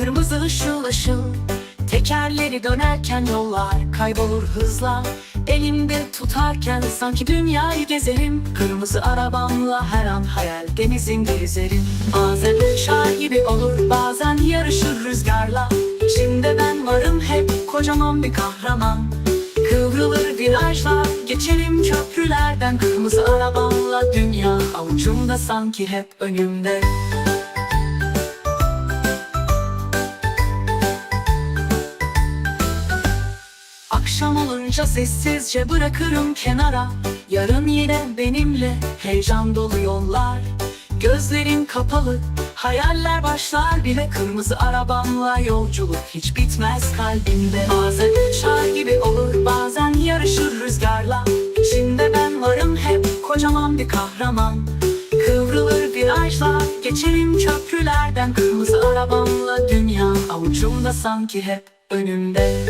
Kırmızı ışıl ışıl. Tekerleri dönerken yollar kaybolur hızla. Elimde tutarken sanki dünyayı gezerim. Kırmızı arabamla her an hayal denizinde yüzerim Bazen uçar gibi olur bazen yarışır rüzgarla. İçimde ben varım hep kocaman bir kahraman. Kıvrılır virajlar Geçerim köprülerden. Kırmızı arabamla dünya Avucumda sanki hep önümde Akşam olunca sessizce bırakırım kenara. Yarın yine benimle heyecan dolu yollar. Gözlerim kapalı hayaller başlar bile. Kırmızı arabamla yolculuk hiç bitmez kalbimde. Bazen uçar gibi olur bazen yarışır rüzgarla. İçinde ben varım hep kocaman bir kahraman. Kıvrılır virajlar geçerim köprülerden. Kırmızı arabamla dünya avucumda sanki hep önümde